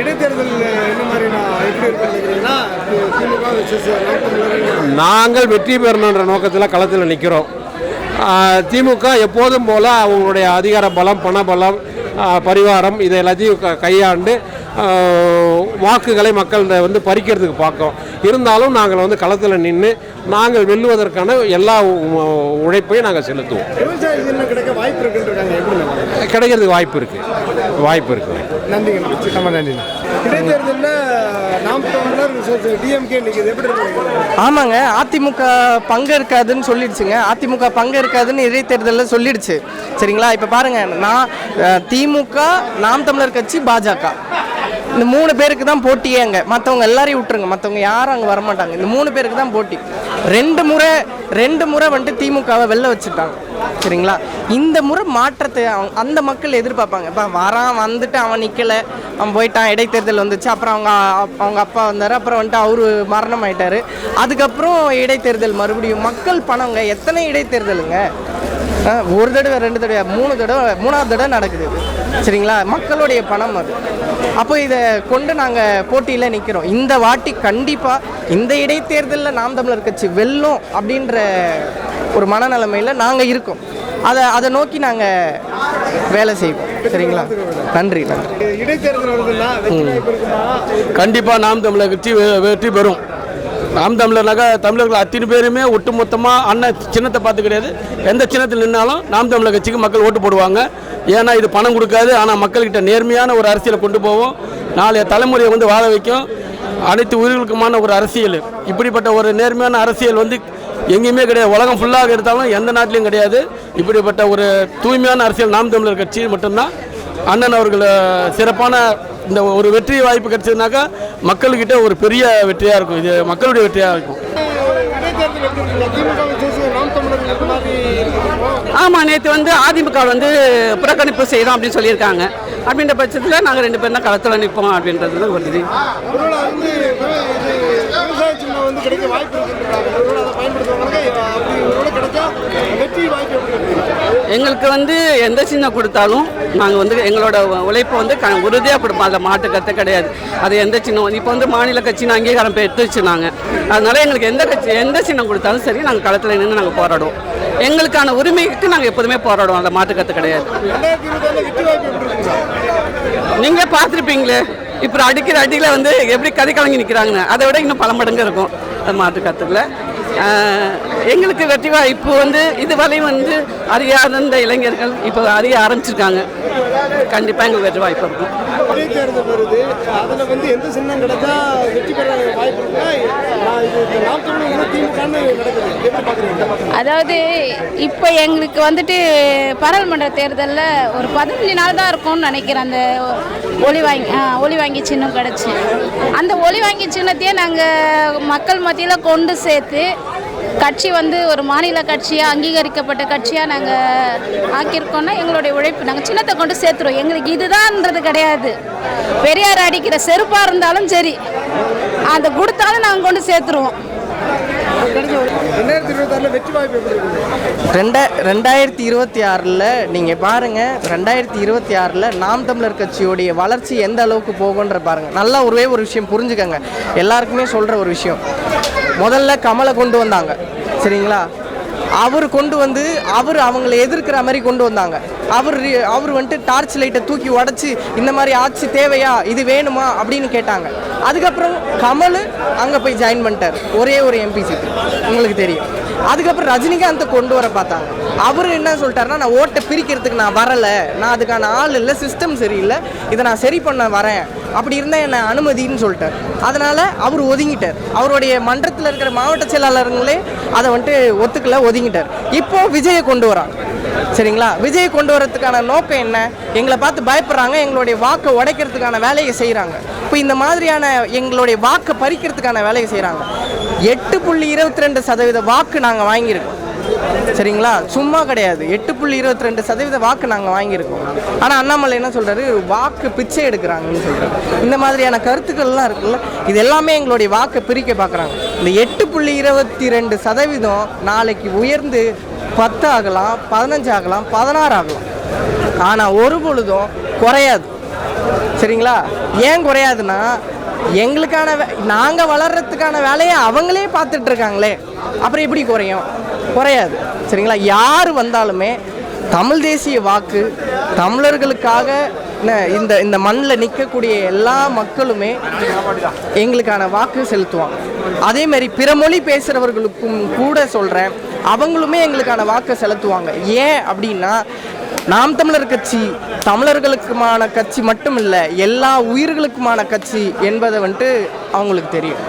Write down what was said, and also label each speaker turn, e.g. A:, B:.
A: இடைத்தேர்தல் என்ன மாதிரி நான் எப்படி
B: நாங்கள் வெற்றி பெறணுன்ற நோக்கத்தில் களத்தில் நிற்கிறோம் திமுக எப்போதும் போல் அவங்களுடைய அதிகார பலம் பண பலம் பரிவாரம் இதை எல்லாத்தையும் கையாண்டு வாக்குகளை மக்கள் வந்து பறிக்கிறதுக்கு பார்க்கோம் இருந்தாலும் நாங்கள் வந்து களத்தில் நின்று நாங்கள் வெல்லுவதற்கான எல்லா உழைப்பையும் நாங்கள் செலுத்துவோம். கிடைக்கிறதுக்கு வாய்ப்பு இருக்குது வாய்ப்பு இருக்குது
A: நன்றிங்க நம்ம நன்றி இடைத்தேர்தலில் நாம் தமிழர் டிஎம்கே நிற்கிது எப்படி இருக்கு?
C: ஆமாங்க அதிமுக பங்கு இருக்காதுன்னு சொல்லிடுச்சுங்க. அதிமுக பங்கு இருக்காதுன்னு இடைத்தேர்தலில் சொல்லிடுச்சு. சரிங்களா? இப்போ பாருங்க நான் திமுக நாம் தமிழர் கட்சி பாஜக. இந்த மூணு பேருக்கு தான் போட்டியே அங்கே. மற்றவங்க எல்லாரையும் விட்டுருங்க. மற்றவங்க யாரும் அங்கே வரமாட்டாங்க. இந்த மூணு பேருக்கு தான் போட்டி. ரெண்டு முறை ரெண்டு முறை வந்துட்டு திமுகவை வெளில வச்சுட்டாங்க. சரிங்களா? இந்த முறை மாற்றத்தை அவங்க- அந்த மக்கள் எதிர்பார்ப்பாங்க. இப்போ வரான் வந்துட்டு அவன் நிற்கலை அவன் போயிட்டான் இடைத்தேர்தல் வந்துச்சு. அப்புறம் அவங்க அப்- அவங்க அப்பா வந்தார். அப்புறம் வந்துட்டு அவரு மரணம் ஆயிட்டார் அதுக்கப்புறம் இடைத்தேர்தல் மறுபடியும். மக்கள் பணங்க எத்தனை இடைத்தேர்தலுங்க? ஒரு தடவை ரெண்டு தடவை மூணு தடவை மூணாவது தடவை நடக்குது. சரிங்களா? மக்களுடைய பணம் அது. அப்போ இதை கொண்டு நாங்கள் போட்டியில் நிற்கிறோம் இந்த வாட்டி கண்டிப்பாக இந்த இடைத்தேர்தலில் நாம் தமிழர் கட்சி வெல்லும் அப்படின்ற ஒரு மனநிலைமையில் நாங்கள் இருக்கோம். அதை அதை நோக்கி நாங்கள் வேலை செய்வோம். சரிங்களா? நன்றி நன்றி.
D: கண்டிப்பாக நாம் தமிழர் கட்சி வெ- வெற்றி பெறும். நாம் தமிழர்னாக்கா தமிழர்கள் அத்தனை பேருமே ஒட்டுமொத்தமாக அண்ணன் சின்னத்தை பார்த்து கிடையாது. எந்த சின்னத்தில் நின்னாலும் நாம் தமிழர் கட்சிக்கு மக்கள் ஓட்டு போடுவாங்க. ஏன்னா இது பணம் கொடுக்காது. ஆனால் மக்கள்கிட்ட நேர்மையான ஒரு அரசியலை கொண்டு போவோம். நாளைய தலைமுறையை வந்து வாழ வைக்கும். அனைத்து உயிர்களுக்குமான ஒரு அரசியல். இப்படிப்பட்ட ஒரு நேர்மையான அரசியல் வந்து எங்கேயுமே கிடையாது. உலகம் ஃபுல்லாக எடுத்தாலும் எந்த நாட்டிலையும் கிடையாது. இப்படிப்பட்ட ஒரு தூய்மையான அரசியல் நாம் தமிழர் கட்சி மட்டும்தான். அண்ணன் அவர்கள் சிறப்பான இந்த ஒரு வெற்றி வாய்ப்பு கிடைச்சதுனாக்கா மக்கள்கிட்ட ஒரு பெரிய வெற்றியாக இருக்கும். இது மக்களுடைய வெற்றியாக இருக்கும்.
E: ஆமாம் நேற்று வந்து அதிமுக வந்து புறக்கணிப்பு செய்கிறோம் அப்படின்னு சொல்லியிருக்காங்க. அப்படின்ற பட்சத்தில் நாங்கள் ரெண்டு பேரும் தான் களத்தில் நிற்போம் அப்படின்றது தான் வருது
A: விவசாய சின்னம் வந்து கிடைக்க வாய்ப்பு இருக்குன்றாங்க அதை பயன்படுத்துவாங்க அப்படி கிடைச்சா வெற்றி வாய்ப்பு எப்படி
E: எங்களுக்கு வந்து எந்த சின்னம் கொடுத்தாலும் நாங்கள் வந்து எங்களோட உழைப்பை வந்து க உறுதியாக கொடுப்போம். அதில் மாட்டு கருத்து கிடையாது. அது எந்த சின்னம் இப்போ வந்து மாநில கட்சின்னு அங்கீகாரம் பெற்றுச்சு நாங்கள் அதனால எங்களுக்கு எந்த கட்சி எந்த சின்னம் கொடுத்தாலும் சரி நாங்கள் களத்தில் நின்று நாங்கள் போராடுவோம். எங்களுக்கான உரிமைக்கு நாங்கள் எப்போதுமே போராடுவோம். மாட்டு கருத்து கிடையாது. நீங்களே பார்த்துருப்பீங்களே இப்போ அடிக்கிற அடியில் வந்து எப்படி கதை கலங்கி நிற்கிறாங்கன்னு அதை விட இன்னும் பல மடங்கு இருக்கும். அது கருத்துக்களை எங்களுக்கு வெற்றி வாய்ப்பு வந்து இதுவரையும் வந்து அறியாத இந்த இளைஞர்கள் இப்போ அறிய ஆரம்பிச்சிருக்காங்க. கண்டிப்பாக எங்களுக்கு வெற்றி வாய்ப்பு இருக்கும்.
A: இடைத்தேர்தல் வருது அதில் வந்து எந்த சின்னம் கிடைச்சா வெற்றி பெற வாய்ப்பு இருக்குன்னா நாம் தமிழர் வந்து
F: அதாவது இப்போ எங்களுக்கு வந்துட்டு பாராளுமன்ற தேர்தலில் ஒரு பதினஞ்சு நாள் தான் இருக்கும்னு நினைக்கிறேன் அந்த ஒளி வாங்கி ஒளி வாங்கி சின்னம் கிடச்சி. அந்த ஒளி வாங்கி சின்னத்தையே நாங்கள் மக்கள் மத்தியில் கொண்டு சேர்த்து கட்சி வந்து ஒரு மாநில கட்சியாக அங்கீகரிக்கப்பட்ட கட்சியாக நாங்கள் ஆக்கியிருக்கோம்னா எங்களுடைய உழைப்பு நாங்கள் சின்னத்தை கொண்டு சேர்த்துருவோம். எங்களுக்கு இதுதான்ன்றது கிடையாது. பெரியார் அடிக்கிற செருப்பாக இருந்தாலும் சரி அந்த கொடுத்தாலும் நாங்கள் கொண்டு சேர்த்துருவோம்.
C: ரெண்டா ரெண்டாயிரத்தி இருபத்தி ஆறில் நீங்கள் பாருங்கள் ரெண்டாயிரத்தி இருபத்தி ஆறில் நாம் தமிழர் கட்சியோடைய வளர்ச்சி எந்த அளவுக்கு போகுன்ற பாருங்கள் நல்லா ஒரே ஒரு விஷயம் புரிஞ்சுக்கங்க. எல்லாருக்குமே சொல்கிற ஒரு விஷயம். முதல்ல கமலை கொண்டு வந்தாங்க. சரிங்களா? அவர் கொண்டு வந்து அவர் அவங்கள எதிர்க்கிற மாதிரி கொண்டு வந்தாங்க. அவர் ரி- அவர் வந்துட்டு டார்ச் லைட்டை தூக்கி உடச்சி இந்த மாதிரி ஆட்சி தேவையா இது வேணுமா அப்படின்னு கேட்டாங்க. அதுக்கப்புறம் கமல் அங்கே போய் ஜாயின் பண்ணிட்டார். ஒரே ஒரு எம்பி சீட்டு உங்களுக்கு தெரியும். அதுக்கப்புறம் ரஜினிகாந்தை கொண்டு வர பார்த்தாங்க. அவர் என்ன சொல்லிட்டாருன்னா நான் ஓட்டை பிரிக்கிறதுக்கு நான் வரலை. நான் அதுக்கான ஆள் இல்லை சிஸ்டம் சரியில்லை. இதை நான் சரி பண்ண வரேன். அப்படி இருந்தால் என்னை அனுமதின்னு சொல்லிட்டார். அதனால் அவர் ஒதுங்கிட்டார். அவருடைய மன்றத்தில் இருக்கிற மாவட்ட செயலாளருங்களே அதை வந்துட்டு ஒத்துக்கல ஒதுங்கிட்டார். இப்போ விஜயை கொண்டு வராங்க. சரிங்களா? விஜய் கொண்டு வரதுக்கான நோக்கம் என்ன? எங்களை பார்த்து பயப்படுறாங்க எங்களுடைய வாக்கை உடைக்கிறதுக்கான வேலையை செய்கிறாங்க இப்போ இந்த மாதிரியான எங்களுடைய வாக்கை பறிக்கிறதுக்கான வேலையை செய்கிறாங்க எட்டு புள்ளி இருபத்தி ரெண்டு சதவீத வாக்கு நாங்கள் வாங்கியிருக்கோம். சரிங்களா? சும்மா கிடையாது. எட்டு புள்ளி இருபத்தி ரெண்டு சதவீத வாக்கு நாங்கள் வாங்கியிருக்கோம். ஆனால் அண்ணாமலை என்ன சொல்கிறாரு வாக்கு பிச்சை எடுக்கிறாங்கன்னு சொல்கிறாரு இந்த மாதிரியான கருத்துக்கள்லாம் இருக்குல்ல? இது எல்லாமே எங்களுடைய வாக்கை பிரிக்க பார்க்குறாங்க. இந்த எட்டு புள்ளி இருபத்தி ரெண்டு சதவீதம் நாளைக்கு உயர்ந்து பத்து ஆகலாம் பதினஞ்சு ஆகலாம் பதினாறு ஆகலாம். ஆனால் ஒரு பொழுதும் குறையாது. சரிங்களா? ஏன் குறையாதுன்னா எங்களுக்கான நாங்கள் வளர்கிறதுக்கான வேலையை அவங்களே பார்த்துட்டு இருக்காங்களே அப்புறம் எப்படி குறையும்? குறையாது. சரிங்களா? யார் வந்தாலுமே தமிழ் தேசிய வாக்கு தமிழர்களுக்காக இந்த இந்த மண்ணில் நிற்கக்கூடிய எல்லா மக்களுமே எங்களுக்கான வாக்கு செலுத்துவாங்க. அதே மாதிரி பிற மொழி பேசுகிறவர்களுக்கும் கூட சொல்கிறேன் அவங்களுமே எங்களுக்கான வாக்கு செலுத்துவாங்க. ஏன் அப்படின்னா நாம் தமிழர் கட்சி தமிழர்களுக்குமான கட்சி மட்டும் இல்லை எல்லா உயிர்களுக்குமான கட்சி என்பதை வந்துட்டு அவங்களுக்கு தெரியும்.